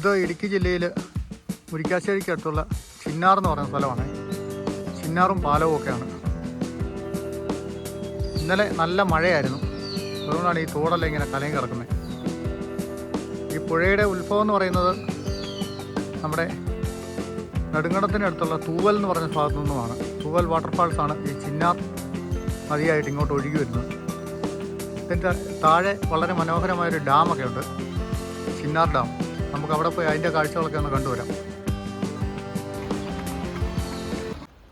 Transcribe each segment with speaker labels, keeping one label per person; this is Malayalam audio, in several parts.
Speaker 1: ഇത് ഇടുക്കി ജില്ലയിൽ മുരിക്കാശ്ശേരിക്ക് അടുത്തുള്ള ചിന്നാർ എന്ന് പറയുന്ന സ്ഥലമാണ്. ചിന്നാറും പാലവും ഒക്കെയാണ്. ഇന്നലെ നല്ല മഴയായിരുന്നു. അതുകൊണ്ടാണ് ഈ തോടെല്ലാം ഇങ്ങനെ കലയും കിടക്കുന്നത് ഈ പുഴയുടെ ഉത്ഭവം എന്ന് പറയുന്നത് നമ്മുടെ നെടുങ്കണ്ടത്തിനടുത്തുള്ള തൂവൽ എന്ന് പറഞ്ഞ ഭാഗത്തു നിന്നുമാണ്. തൂവൽ വാട്ടർഫാൾസാണ് ഈ ചിന്നാർ നദിയായിട്ട് ഇങ്ങോട്ട് ഒഴുകി വരുന്നത്. ഇതിന്റെ താഴെ വളരെ മനോഹരമായൊരു ഡാമൊക്കെ ഉണ്ട് ചിന്നാർ ഡാം. നമുക്ക് അവിടെ പോയി അതിന്റെ കാഴ്ചകളൊക്കെ ഒന്ന് കണ്ടുവരാം.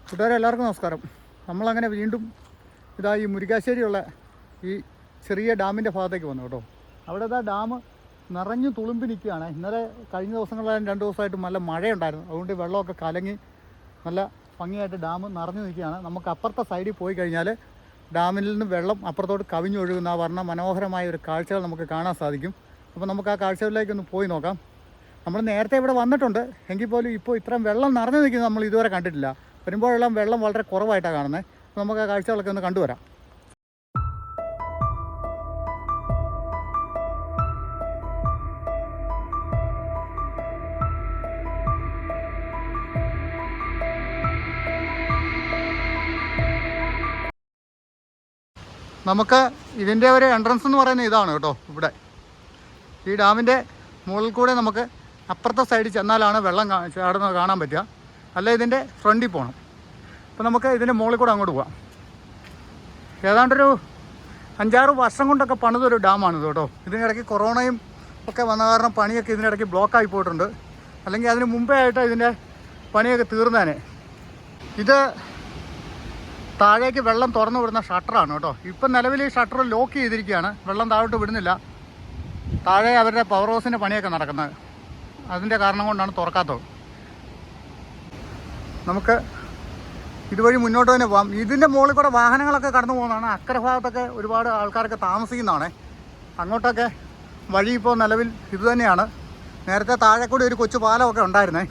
Speaker 1: കൂട്ടുകാരെ എല്ലാവർക്കും നമസ്കാരം. നമ്മളങ്ങനെ വീണ്ടും ഇതാ ഈ മുരിക്കാശ്ശേരിയുള്ള ഈ ചെറിയ ഡാമിന്റെ ഭാഗത്തേക്ക് വന്നു കേട്ടോ. അവിടെ ഇതാ ഡാം നിറഞ്ഞു തുളുമ്പി നിൽക്കുകയാണ്. ഇന്നലെ കഴിഞ്ഞ ദിവസങ്ങളിലും രണ്ട് ദിവസമായിട്ട് നല്ല മഴയുണ്ടായിരുന്നു. അതുകൊണ്ട് വെള്ളമൊക്കെ കലങ്ങി നല്ല ഭംഗിയായിട്ട് ഡാം നിറഞ്ഞു നിൽക്കുകയാണ്. നമുക്ക് അപ്പുറത്തെ സൈഡിൽ പോയി കഴിഞ്ഞാൽ ഡാമിൽ നിന്ന് വെള്ളം അപ്പുറത്തോട്ട് കവിഞ്ഞൊഴുകുന്ന ആ വർണ മനോഹരമായ ഒരു കാഴ്ചകൾ നമുക്ക് കാണാൻ സാധിക്കും. അപ്പോൾ നമുക്ക് ആ കാഴ്ചകളിലേക്ക് ഒന്ന് പോയി നോക്കാം. നമ്മൾ നേരത്തെ ഇവിടെ വന്നിട്ടുണ്ട്. എങ്കിൽ പോലും ഇപ്പോൾ ഇത്രയും വെള്ളം നിറഞ്ഞു നിൽക്കുന്നത് നമ്മൾ ഇതുവരെ കണ്ടിട്ടില്ല. വരുമ്പോഴെല്ലാം വെള്ളം വളരെ കുറവായിട്ടാണ് കാണുന്നത്. നമുക്ക് ആ കാഴ്ചകളൊക്കെ ഒന്ന് കണ്ടുവരാം നമുക്ക് ഇതിന്റെ ഒരു എൻട്രൻസ് എന്ന് പറയുന്നത് ഇതാണ് കേട്ടോ ഇവിടെ. ഈ ഡാമിന്റെ മുകളിൽ കൂടെ നമുക്ക് അപ്പുറത്തെ സൈഡിൽ ചെന്നാലാണ് വെള്ളം ചാടുന്നത് കാണാൻ പറ്റുക. അല്ല ഇതിന്റെ ഫ്രണ്ടിൽ പോകണം. അപ്പോൾ നമുക്ക് ഇതിന്റെ മുകളിൽ കൂടെ അങ്ങോട്ട് പോകാം ഏതാണ്ടൊരു അഞ്ചാറ് വർഷം കൊണ്ടൊക്കെ പണിതൊരു ഡാമാണിത് കേട്ടോ. ഇതിനിടയ്ക്ക് കൊറോണയും ഒക്കെ വന്ന കാരണം പണിയൊക്കെ ഇതിനിടയ്ക്ക് ബ്ലോക്കായി പോയിട്ടുണ്ട്. അല്ലെങ്കിൽ അതിന് മുമ്പേ ആയിട്ട് ഇതിന്റെ പണിയൊക്കെ തീർന്നേനെ. ഇത് താഴേക്ക് വെള്ളം തുറന്നു വിടുന്ന ഷട്ടറാണ് കേട്ടോ. ഇപ്പം നിലവിൽ ഈ ഷട്ടർ ലോക്ക് ചെയ്തിരിക്കുകയാണ്. വെള്ളം താഴോട്ട് വിടുന്നില്ല. താഴെ അവരുടെ പവർ ഹൗസിന്റെ പണിയൊക്കെ നടക്കുന്നത്. അതിന്റെ കാരണം കൊണ്ടാണ് തുറക്കാത്തത്. നമുക്ക് ഇതുവഴി മുന്നോട്ട് തന്നെ പോകാം ഇതിന്റെ മുകളിൽ കൂടെ വാഹനങ്ങളൊക്കെ കടന്നു പോകുന്നതാണ്. അക്കരെ ഭാഗത്തൊക്കെ ഒരുപാട് ആൾക്കാരൊക്കെ താമസിക്കുന്നതാണ്. അങ്ങോട്ടൊക്കെ വഴി ഇപ്പോൾ നിലവിൽ ഇത് തന്നെയാണ്. നേരത്തെ താഴെ കൂടി ഒരു കൊച്ചു പാലമൊക്കെ ഉണ്ടായിരുന്നേ.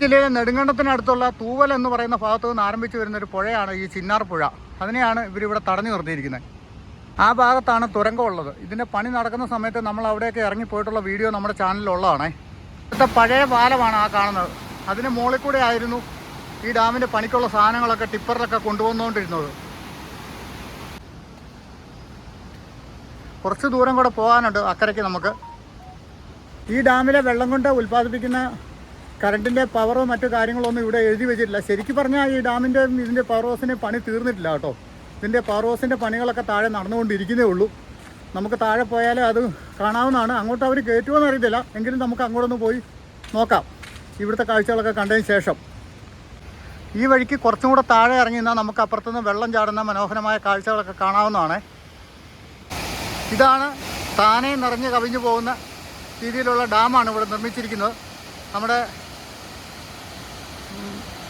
Speaker 1: ജില്ലയിലെ നെടുങ്കണ്ടത്തിനടുത്തുള്ള തൂവൽ എന്ന് പറയുന്ന ഭാഗത്തു നിന്ന് ആരംഭിച്ചു വരുന്ന ഒരു പുഴയാണ് ഈ ചിന്നാർ പുഴ. അതിനെയാണ് ഇവരിവിടെ തടഞ്ഞു നിർത്തിയിരിക്കുന്നത്. ആ ഭാഗത്താണ് തുരങ്കം ഉള്ളത്. ഇതിന്റെ പണി നടക്കുന്ന സമയത്ത് നമ്മൾ അവിടെയൊക്കെ ഇറങ്ങിപ്പോയിട്ടുള്ള വീഡിയോ നമ്മുടെ ചാനലിലുള്ളതാണേ. ഇവിടുത്തെ പഴയ പാലമാണ് ആ കാണുന്നത്. അതിന് മുകളിൽ കൂടെ ആയിരുന്നു ഈ ഡാമിന്റെ പണിക്കുള്ള സാധനങ്ങളൊക്കെ ടിപ്പറിലൊക്കെ കൊണ്ടുവന്നുകൊണ്ടിരുന്നത്. കുറച്ച് ദൂരം കൂടെ പോകാനുണ്ട് അക്കരയ്ക്ക് നമുക്ക്. ഈ ഡാമിലെ വെള്ളം കൊണ്ട് ഉൽപ്പാദിപ്പിക്കുന്ന കറണ്ടിന്റെ പവറോ മറ്റു കാര്യങ്ങളോ ഒന്നും ഇവിടെ എഴുതി വെച്ചിട്ടില്ല. ശരിക്കും പറഞ്ഞാൽ ഈ ഡാമിന്റെ ഇതിന്റെ പവർ ഹൗസിന് പണി തീർന്നിട്ടില്ല കേട്ടോ. ഇതിന്റെ പവർ ഹൗസിന്റെ പണികളൊക്കെ താഴെ നടന്നുകൊണ്ടിരിക്കുന്നേ ഉള്ളൂ. നമുക്ക് താഴെ പോയാലേ അത് കാണാവുന്നതാണ്. അങ്ങോട്ട് അവർ കയറ്റുമോ അറിയത്തില്ല. എങ്കിലും നമുക്ക് അങ്ങോട്ടൊന്ന് പോയി നോക്കാം. ഇവിടുത്തെ കാഴ്ചകളൊക്കെ കണ്ടതിന് ശേഷം. ഈ വഴിക്ക് കുറച്ചും കൂടെ താഴെ ഇറങ്ങി നിന്നാൽ നമുക്ക് അപ്പുറത്തുനിന്ന് വെള്ളം ചാടുന്ന മനോഹരമായ കാഴ്ചകളൊക്കെ കാണാവുന്നതാണ്. ഇതാണ് താനേ നിറഞ്ഞ് കവിഞ്ഞു പോകുന്ന രീതിയിലുള്ള ഡാമാണ് ഇവിടെ നിർമ്മിച്ചിരിക്കുന്നത്. നമ്മുടെ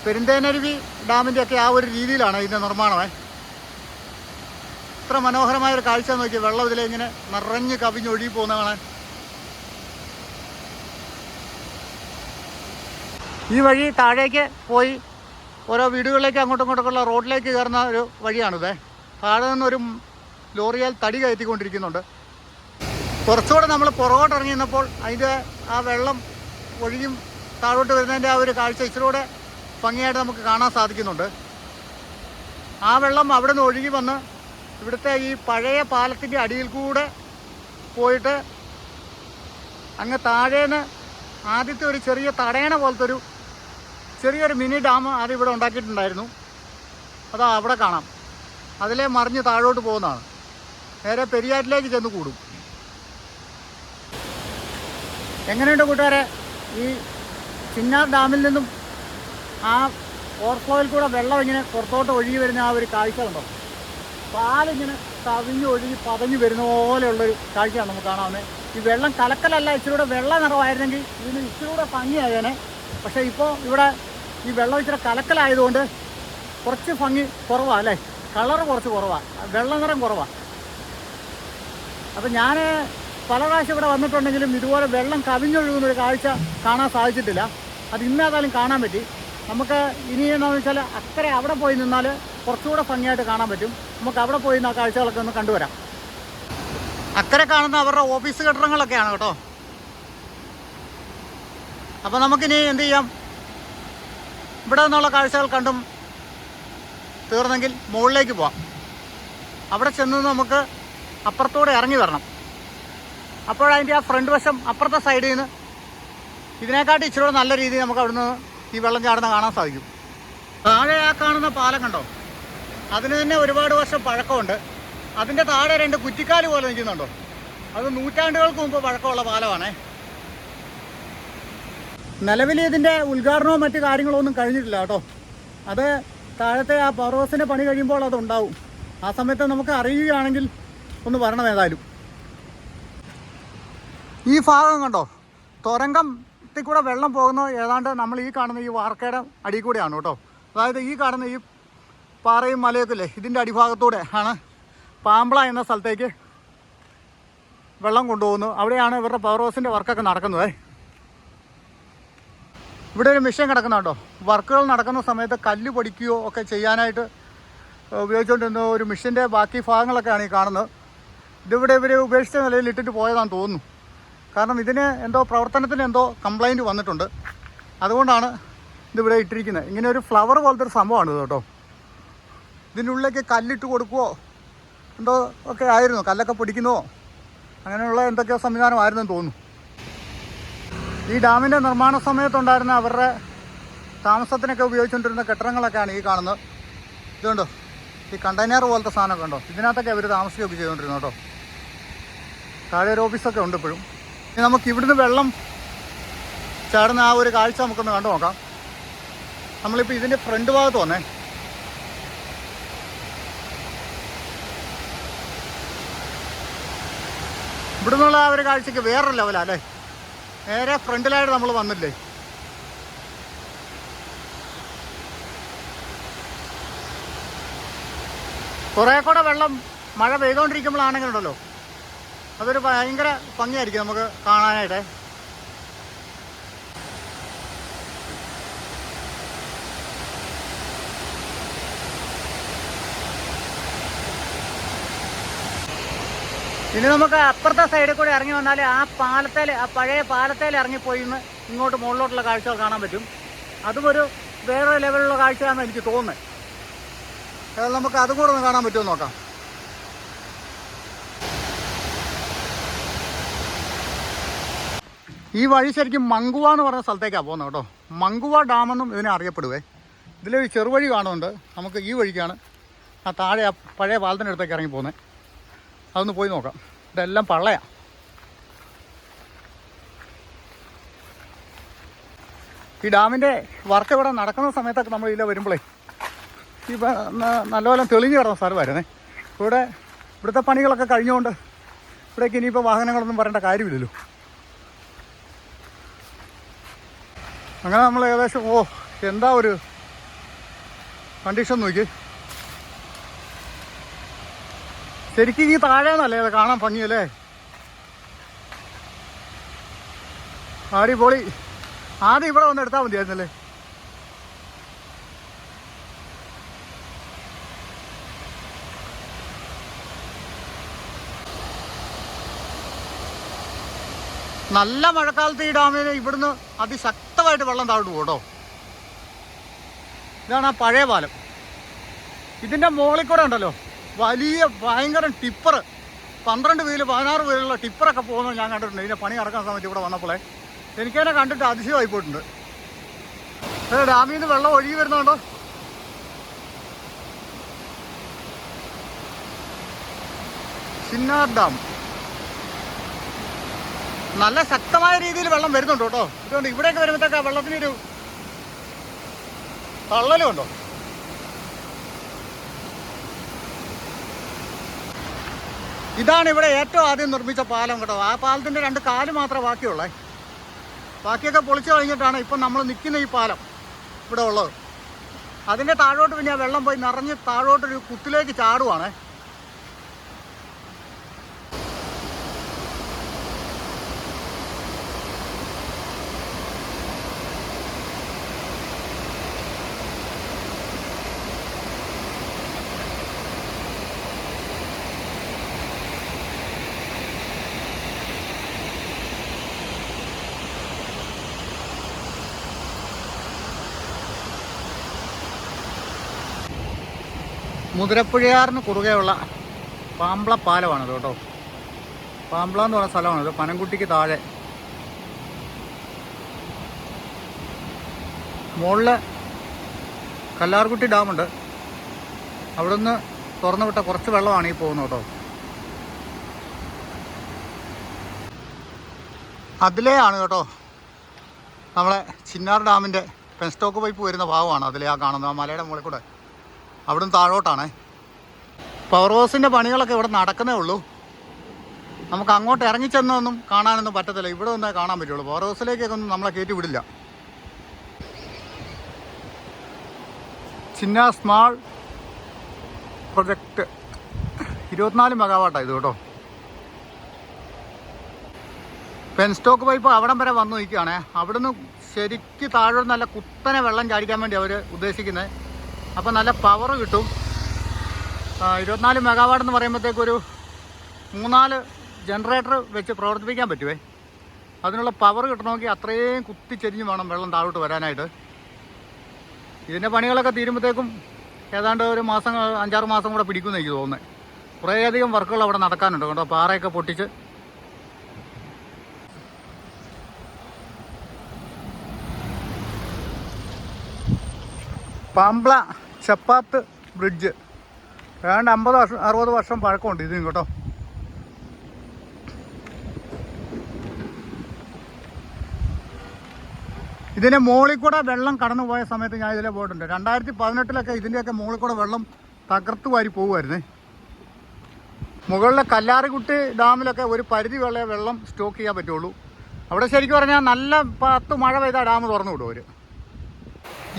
Speaker 1: പെരുന്തേനരുവി ഡാമിന്റെയൊക്കെ ആ ഒരു രീതിയിലാണ് ഇതിന്റെ നിർമ്മാണമേ. ഇത്ര മനോഹരമായ ഒരു കാഴ്ച നോക്കി. വെള്ളം ഇതിലിങ്ങനെ നിറഞ്ഞ് കവിഞ്ഞൊഴുകി പോകുന്ന കാണാൻ. ഈ വഴി താഴേക്ക് പോയി ഓരോ വീടുകളിലേക്ക് അങ്ങോട്ടും ഇങ്ങോട്ടൊക്കെയുള്ള റോഡിലേക്ക് കയറുന്ന ഒരു വഴിയാണിത്. താഴെ നിന്നൊരു ലോറിയാൽ തടി കയറ്റിക്കൊണ്ടിരിക്കുന്നുണ്ട്. കുറച്ചുകൂടെ നമ്മൾ പുറകോട്ട് ഇറങ്ങി നിന്നപ്പോൾ അതിന്റെ ആ വെള്ളം ഒഴുകിയും താഴോട്ട് വരുന്നതിന്റെ ആ ഒരു കാഴ്ച ഇച്ചിരൂടെ ഭംഗിയായിട്ട് നമുക്ക് കാണാൻ സാധിക്കുന്നുണ്ട്. ആ വെള്ളം അവിടെ നിന്ന് ഒഴുകി വന്ന് ഇവിടുത്തെ ഈ പഴയ പാലത്തിന്റെ അടിയിൽ കൂടെ പോയിട്ട് അങ്ങ് താഴേന്ന് ആദ്യത്തെ ഒരു ചെറിയ തടയണ പോലത്തെ ഒരു ചെറിയൊരു മിനി ഡാം ആദ്യം ഇവിടെ ഉണ്ടാക്കിയിട്ടുണ്ടായിരുന്നു. അതാ അവിടെ കാണാം. അതിലെ മറിഞ്ഞ് താഴോട്ട് പോകുന്നതാണ്. നേരെ പെരിയാറ്റിലേക്ക് ചെന്ന് കൂടും. എങ്ങനെയുണ്ട് കൂട്ടുകാരെ? ഈ ചിന്നാർ ഡാമിൽ നിന്നും ആ ഓവർഫ്ലോയിൽ കൂടെ വെള്ളം ഇങ്ങനെ പുറത്തോട്ട് ഒഴുകി വരുന്ന ആ ഒരു കാഴ്ച ഉണ്ടോ പാലിങ്ങനെ കവിഞ്ഞൊഴുകി പതഞ്ഞു വരുന്ന പോലെയുള്ളൊരു കാഴ്ചയാണ് നമുക്ക് കാണാവുന്നത് ഈ വെള്ളം കലക്കലല്ല ഇച്ചിരി കൂടെ വെള്ള നിറമായിരുന്നെങ്കിൽ ഇതിന് ഇച്ചിരി കൂടെ ഭംഗിയായേനെ. പക്ഷേ ഇപ്പോൾ ഇവിടെ ഈ വെള്ളം ഇച്ചിരി കലക്കലായതുകൊണ്ട് കുറച്ച് ഭംഗി കുറവാണ് അല്ലേ? കളർ കുറച്ച് കുറവാണ് വെള്ള നിറം കുറവാണ് അപ്പം ഞാൻ പല പ്രാവശ്യം ഇവിടെ വന്നിട്ടുണ്ടെങ്കിലും ഇതുപോലെ വെള്ളം കവിഞ്ഞൊഴുകുന്ന ഒരു കാഴ്ച കാണാൻ സാധിച്ചിട്ടില്ല. അത് ഇന്നേതായാലും കാണാൻ പറ്റി. നമുക്ക് ഇനി എന്താണെന്ന് വെച്ചാൽ അക്കരെ അവിടെ പോയി നിന്നാൽ കുറച്ചുകൂടെ ഭംഗിയായിട്ട് കാണാൻ പറ്റും. നമുക്ക് അവിടെ പോയി ആ കാഴ്ചകളൊക്കെ ഒന്ന് കണ്ടുവരാം. അക്കരെ കാണുന്ന അവരുടെ ഓഫീസ് കെട്ടിടങ്ങളൊക്കെയാണ് കേട്ടോ. അപ്പോൾ നമുക്കിനി എന്ത് ചെയ്യാം? ഇവിടെ നിന്നുള്ള കാഴ്ചകൾ കണ്ടും തീർന്നെങ്കിൽ മുകളിലേക്ക് പോവാം. അവിടെ ചെന്ന് നമുക്ക് അപ്പുറത്തോടെ ഇറങ്ങി വരണം. അപ്പോഴതിന്റെ ആ ഫ്രണ്ട് വശം അപ്പുറത്തെ സൈഡിൽ നിന്ന് ഇതിനെക്കാട്ടി ഇച്ചിരി നല്ല രീതിയിൽ നമുക്ക് അവിടുന്ന് ഈ വെള്ളം ചാടുന്ന കാണാൻ സാധിക്കും. താഴെ ആ കാണുന്ന പാലം കണ്ടോ? അതിന് തന്നെ ഒരുപാട് വർഷം പഴക്കമുണ്ട്. അതിന്റെ താഴെ രണ്ട് കുറ്റിക്കാൽ പോലെ നിൽക്കുന്നുണ്ടോ? അത് നൂറ്റാണ്ടുകൾക്ക് മുമ്പ് പഴക്കമുള്ള പാലമാണേ. നിലവിൽ ഇതിന്റെ ഉദ്ഘാടനവും മറ്റു കാര്യങ്ങളോ ഒന്നും കഴിഞ്ഞിട്ടില്ല കേട്ടോ. അത് താഴത്തെ ആ പവർ ഹൗസിന്റെ പണി കഴിയുമ്പോൾ അത് ഉണ്ടാവും. ആ സമയത്ത് നമുക്ക് അറിയുകയാണെങ്കിൽ ഒന്ന് വരണം ഏതായാലും. ഈ ഭാഗം കണ്ടോ? തുരങ്കത്തിൽ കൂടെ വെള്ളം പോകുന്നത് ഏതാണ്ട് നമ്മൾ ഈ കാണുന്ന ഈ വാർക്കയുടെ അടിയിൽ കൂടെയാണ് കേട്ടോ. അതായത് ഈ കാണുന്ന ഈ പാറയും മലയൊക്കെ ഇല്ലേ? ഇതിന്റെ അടിഭാഗത്തൂടെ ആണ് പാമ്പള എന്ന സ്ഥലത്തേക്ക് വെള്ളം കൊണ്ടുപോകുന്നു. അവിടെയാണ് ഇവരുടെ പവർ ഹൗസിന്റെ വർക്കൊക്കെ നടക്കുന്നത്. ഇവിടെ ഒരു മെഷീൻ കിടക്കുന്നുണ്ടോ? വർക്കുകൾ നടക്കുന്ന സമയത്ത് കല്ല് പൊടിക്കുകയോ ഒക്കെ ചെയ്യാനായിട്ട് ഉപയോഗിച്ചുകൊണ്ടിരുന്ന ഒരു മെഷീന്റെ ബാക്കി ഭാഗങ്ങളൊക്കെയാണ് ഈ കാണുന്നത്. ഇതിവിടെ ഇവർ ഉപേക്ഷിച്ച നിലയിൽ ഇട്ടിട്ട് പോയതാണെന്ന് തോന്നുന്നു. കാരണം ഇതിന് എന്തോ പ്രവർത്തനത്തിന് എന്തോ കംപ്ലൈന്റ് വന്നിട്ടുണ്ട്. അതുകൊണ്ടാണ് ഇതിവിടെ ഇട്ടിരിക്കുന്നത്. ഇങ്ങനെ ഒരു ഫ്ലവർ പോലത്തെ ഒരു സംഭവമാണ് ഇത് കേട്ടോ. ഇതിന്റെ ഉള്ളിലേക്ക് കല്ലിട്ട് കൊടുക്കുവോ? എന്തോ ഒക്കെ ആയിരുന്നു. കല്ലൊക്കെ പൊടിക്കുന്നുവോ അങ്ങനെയുള്ള എന്തൊക്കെയോ സംവിധാനമായിരുന്നെന്ന് തോന്നുന്നു. ഈ ഡാമിന്റെ നിർമ്മാണ സമയത്തുണ്ടായിരുന്ന അവരുടെ താമസത്തിനൊക്കെ ഉപയോഗിച്ചുകൊണ്ടിരുന്ന കെട്ടിടങ്ങളൊക്കെയാണ് ഈ കാണുന്നത്. ഇതുണ്ടോ? ഈ കണ്ടെയ്നർ പോലത്തെ സാധനമൊക്കെ ഉണ്ടോ? ഇതിനകത്തൊക്കെ അവർ താമസിക്കുകയൊക്കെ ചെയ്തുകൊണ്ടിരുന്നു കേട്ടോ. താഴെ ഒരു ഓഫീസൊക്കെ ഉണ്ട് ഇപ്പോഴും. ഇനി നമുക്ക് ഇവിടുന്ന് വെള്ളം ചാടുന്ന ആ ഒരു കാഴ്ച നമുക്കൊന്ന് കണ്ടു നോക്കാം നമ്മളിപ്പോൾ ഇതിന്റെ ഫ്രണ്ട് ഭാഗത്ത് വന്നേ. ഇവിടുന്നുള്ള ആ ഒരു കാഴ്ചക്ക് വേറൊരു ലെവലാ അല്ലേ? നേരെ ഫ്രണ്ടിലായിട്ട് നമ്മൾ വന്നില്ലേ? കുറേ കൂടെ വെള്ളം മഴ പെയ്തുകൊണ്ടിരിക്കുമ്പോഴാണെങ്കിലുണ്ടല്ലോ അതൊരു ഭയങ്കര ഭംഗിയായിരിക്കും നമുക്ക് കാണാനായിട്ട്. ഇനി നമുക്ക് അപ്പുറത്തെ സൈഡിൽ കൂടെ ഇറങ്ങി വന്നാൽ ആ പാലത്തേൽ ആ പഴയ പാലത്തേൽ ഇറങ്ങിപ്പോയി ഇന്ന് ഇങ്ങോട്ട് മുകളിലോട്ടുള്ള കാഴ്ചകൾ കാണാൻ പറ്റും. അതും ഒരു വേറെ ലെവലിലുള്ള കാഴ്ചയാണെന്ന് എനിക്ക് തോന്നുന്നത് ഏതായാലും നമുക്ക് അതും കൂടെ ഒന്ന് കാണാൻ പറ്റുമോ നോക്കാം. ഈ വഴി ശരിക്കും മങ്കുവ എന്ന് പറഞ്ഞ സ്ഥലത്തേക്കാണ് പോകുന്നത് കേട്ടോ. മങ്കുവ ഡാമെന്നും ഇതിനെ അറിയപ്പെടുവേ. ഇതിലൊരു ചെറുവഴി കാണുന്നുണ്ട്. നമുക്ക് ഈ വഴിക്കാണ് ആ താഴെ ആ പഴയ പാലത്തിനടുത്തേക്ക് ഇറങ്ങി പോകുന്നത്. അതൊന്ന് പോയി നോക്കാം. ഇതെല്ലാം പള്ളയാ. ഈ ഡാമിന്റെ വർക്ക് ഇവിടെ നടക്കുന്ന സമയത്തൊക്കെ നമ്മൾ ഇതിലെ വരുമ്പോഴേ ന- നല്ലപോലെ തെളിഞ്ഞു കിടന്ന സ്ഥലമായിരുന്നേ ഇവിടെ ഇവിടുത്തെ പണികളൊക്കെ കഴിഞ്ഞുകൊണ്ട് ഇവിടേക്ക് ഇനിയിപ്പോൾ വാഹനങ്ങളൊന്നും പറയേണ്ട കാര്യമില്ലല്ലോ. അങ്ങനെ നമ്മൾ ഏകദേശം ഓ എന്താ ഒരു കണ്ടീഷൻ നോക്കി ശരിക്കും ഈ താഴെന്നല്ലേ അത് കാണാൻ ഭംഗിയല്ലേ? അടിപൊളി. ആദ്യം ഇവിടെ വന്ന് എടുത്താൽ മതിയായിരുന്നല്ലേ? നല്ല മഴക്കാലത്ത് ഈ ഡാമിന് ഇവിടുന്ന് അതിശക്തമായിട്ട് വെള്ളം താഴോട്ട് പോട്ടോ ഇതാണ് ആ പഴയ പാലം. ഇതിന്റെ മുകളിൽ കൂടെ ഉണ്ടല്ലോ. വലിയ ഭയങ്കര ടിപ്പർ. പന്ത്രണ്ട് വീൽ പതിനാറ് വീലുള്ള ടിപ്പറൊക്കെ പോകുന്നത് ഞാൻ കണ്ടിട്ടുണ്ട്. ഇതിന്റെ പണി നടക്കാൻ സമയത്ത് ഇവിടെ വന്നപ്പോഴേ എനിക്കതിനെ കണ്ടിട്ട് അതിശയമായി പോയിട്ടുണ്ട്. ഡാമിൽ നിന്ന് വെള്ളം ഒഴുകി വരുന്നുണ്ടോ? ചിന്നാർ ഡാം. നല്ല ശക്തമായ രീതിയിൽ വെള്ളം വരുന്നുണ്ട് കേട്ടോ. ഇതുകൊണ്ട് ഇവിടെയൊക്കെ വരുമ്പോഴത്തേക്ക് ആ വെള്ളത്തിനൊരു തള്ളലും ഇതാണ് ഇവിടെ ഏറ്റവും ആദ്യം നിർമ്മിച്ച പാലം കേട്ടോ. ആ പാലത്തിന്റെ രണ്ട് കാൽ മാത്രമേ ബാക്കിയുള്ളേ. ബാക്കിയൊക്കെ പൊളിച്ചു കഴിഞ്ഞിട്ടാണ് ഇപ്പം നമ്മൾ നിൽക്കുന്ന ഈ പാലം ഇവിടെ ഉള്ളത്. അതിന്റെ താഴോട്ട് പിന്നെ വെള്ളം പോയി നിറഞ്ഞ് താഴോട്ടൊരു കുത്തിലേക്ക് ചാടുവാണേ. മുതിരപ്പുഴയാറിന് കുറുകെയുള്ള പാമ്പ്ള പാലമാണിത് കേട്ടോ. പാമ്പ്ള എന്ന് പറയുന്ന സ്ഥലമാണിത് പനംകുട്ടിക്ക് താഴെ. മുകളിൽ കല്ലാർകുട്ടി ഡാമുണ്ട്. അവിടുന്ന് തുറന്നു വിട്ട കുറച്ച് വെള്ളമാണ് ഈ പോകുന്നത് കേട്ടോ. അതിലേ ആണ് കേട്ടോ നമ്മളെ ചിന്നാർ ഡാമിന്റെ പെൻസ്റ്റോക്ക് പൈപ്പ് വരുന്ന ഭാഗമാണ് അതിലെ ആ കാണുന്നത് ആ മലയുടെ മുകളിൽ കൂടെ. അവിടുന്ന് താഴോട്ടാണേ. പവർ ഹൗസിന്റെ പണികളൊക്കെ ഇവിടെ നടക്കുന്നേ ഉള്ളൂ. നമുക്ക് അങ്ങോട്ട് ഇറങ്ങിച്ചെന്നൊന്നും കാണാനൊന്നും പറ്റത്തില്ല. ഇവിടെ ഒന്നേ കാണാൻ പറ്റുള്ളൂ. പവർ ഹൗസിലേക്കൊക്കെ ഒന്നും നമ്മളെ കയറ്റി വിടില്ല. ചിന്ന സ്മാൾ പ്രൊജക്റ്റ് ഇരുപത്തിനാല് മെഗാവാട്ടാണ് ഇത് കേട്ടോ. പെൻസ്റ്റോക്ക് പൈപ്പ് അവിടം വരെ വന്നു നിൽക്കുകയാണേ. അവിടുന്ന് ശരിക്ക് താഴെ നല്ല കുത്തനെ വെള്ളം ചാടിക്കാൻ വേണ്ടി അവർ ഉദ്ദേശിക്കുന്നത് അപ്പോൾ നല്ല പവർ കിട്ടും. ഇരുപത്തിനാല് മെഗാവാട്ട് എന്ന് പറയുമ്പോഴത്തേക്ക് ഒരു മൂന്നാൽ ജനറേറ്റർ വെച്ച് പ്രവർത്തിപ്പിക്കാൻ പറ്റുമേ അതിനുള്ള പവർ കിട്ടണമെങ്കിൽ അത്രയും കുത്തിച്ചെരിഞ്ഞ് വേണം വെള്ളം താഴോട്ട് വരാനായിട്ട്. ഇതിന്റെ പണികളൊക്കെ തീരുമ്പോഴത്തേക്കും ഏതാണ്ട് ഒരു മാസം അഞ്ചാറ് മാസം കൂടെ പിടിക്കുമെന്ന് എനിക്ക് തോന്നുന്നത് കുറേയധികം വർക്കുകൾ അവിടെ നടക്കാനുണ്ട് കേട്ടോ പാറയൊക്കെ പൊട്ടിച്ച്. പാമ്പ്ള ചപ്പാത്ത് ബ്രിഡ്ജ്. ഏതാണ്ട് അമ്പത് വർഷം അറുപത് വർഷം പഴക്കമുണ്ട് ഇതിന് കേട്ടോ. ഇതിന്റെ മുകളിൽ കൂടെ വെള്ളം കടന്നു പോയ സമയത്ത് ഞാൻ ഇതിലെ പോയിട്ടുണ്ട്. രണ്ടായിരത്തി പതിനെട്ടിലൊക്കെ ഇതിന്റെയൊക്കെ മുകളിൽ കൂടെ വെള്ളം തകർത്ത് വാരി പോകുമായിരുന്നേ മുകളിലെ കല്ലാറുകുട്ടി ഡാമിലൊക്കെ ഒരു പരിധി വരെ വെള്ളം സ്റ്റോക്ക് ചെയ്യാൻ പറ്റുള്ളൂ. അവിടെ ശരിക്കും പറഞ്ഞാൽ നല്ല പത്ത് മഴ പെയ്താൽ ഡാം തുറന്നു വിടും അവർ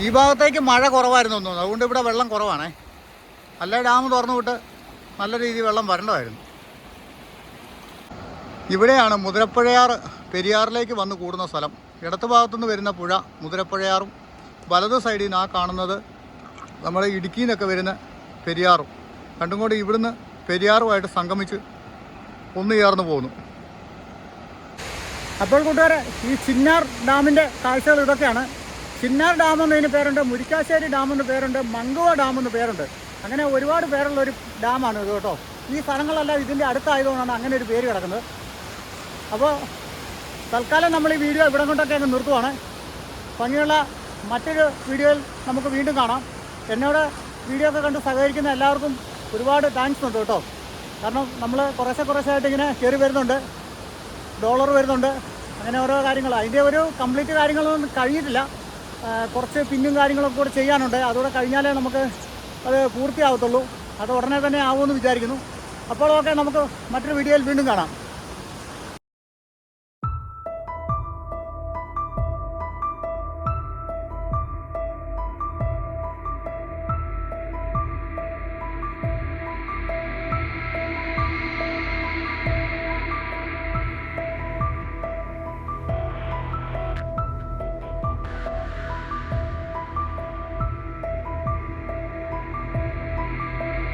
Speaker 1: ഈ ഭാഗത്തേക്ക് മഴ കുറവായിരുന്നു തോന്നുന്നു. അതുകൊണ്ട് ഇവിടെ വെള്ളം കുറവാണേ. അല്ല ഡാം തുറന്നു വിട്ട് നല്ല രീതിയിൽ വെള്ളം വരേണ്ടതായിരുന്നു. ഇവിടെയാണ് മുതിരപ്പുഴയാർ പെരിയാറിലേക്ക് വന്ന് കൂടുന്ന സ്ഥലം. ഇടത്ത് ഭാഗത്തുനിന്ന് വരുന്ന പുഴ മുതിരപ്പുഴയാറും വലത് സൈഡിൽ നിന്ന് ആ കാണുന്നത് നമ്മുടെ ഇടുക്കിയിൽ നിന്നൊക്കെ വരുന്ന പെരിയാറും. രണ്ടും കൂടി ഇവിടുന്ന് പെരിയാറുമായിട്ട് സംഗമിച്ച് ഒന്ന് ചേർന്ന് പോകുന്നു അപ്പോൾ കൂട്ടുകാരെ ഈ ചിന്നാർ ഡാമിന്റെ കാഴ്ചകൾ ഇതൊക്കെയാണ്. ചിന്നാർ ഡാം എന്നതിന് പേരുണ്ട് മുരിക്കാശ്ശേരി ഡാം എന്ന് പേരുണ്ട് മങ്കുവ ഡാം എന്ന് പേരുണ്ട്. അങ്ങനെ ഒരുപാട് പേരുള്ള ഒരു ഡാമാണ് ഇത് കേട്ടോ. ഈ സ്ഥലങ്ങളെല്ലാം ഇതിന്റെ അടുത്തായതുകൊണ്ടാണ് അങ്ങനെ ഒരു പേര് കിടക്കുന്നത്. അപ്പോൾ തൽക്കാലം നമ്മൾ ഈ വീഡിയോ ഇവിടെ കൊണ്ടൊക്കെ അങ്ങ് നിർത്തുവാണ്. ഭംഗിയുള്ള മറ്റൊരു വീഡിയോയിൽ നമുക്ക് വീണ്ടും കാണാം. എന്നോട് വീഡിയോ ഒക്കെ കണ്ട് സഹകരിക്കുന്ന എല്ലാവർക്കും ഒരുപാട് താങ്ക്സ് ഉണ്ട് കേട്ടോ. കാരണം നമ്മൾ കുറേശ്ശെ കുറേശ്ശെ ആയിട്ട് ഇങ്ങനെ കയറി വരുന്നുണ്ട്. ഡോളർ വരുന്നുണ്ട്. അങ്ങനെ ഓരോ കാര്യങ്ങൾ. അതിന്റെ ഒരു കംപ്ലീറ്റ് കാര്യങ്ങളൊന്നും കഴിഞ്ഞിട്ടില്ല. കുറച്ച് പിന്നും കാര്യങ്ങളൊക്കെ കൂടെ ചെയ്യാനുണ്ട്. അതുകൂടെ കഴിഞ്ഞാലേ നമുക്ക് അത് പൂർത്തിയാവത്തുള്ളൂ. അത് ഉടനെ തന്നെ ആവുമെന്ന് വിചാരിക്കുന്നു. അപ്പോൾ ഓക്കെ നമുക്ക് മറ്റൊരു വീഡിയോയിൽ വീണ്ടും കാണാം.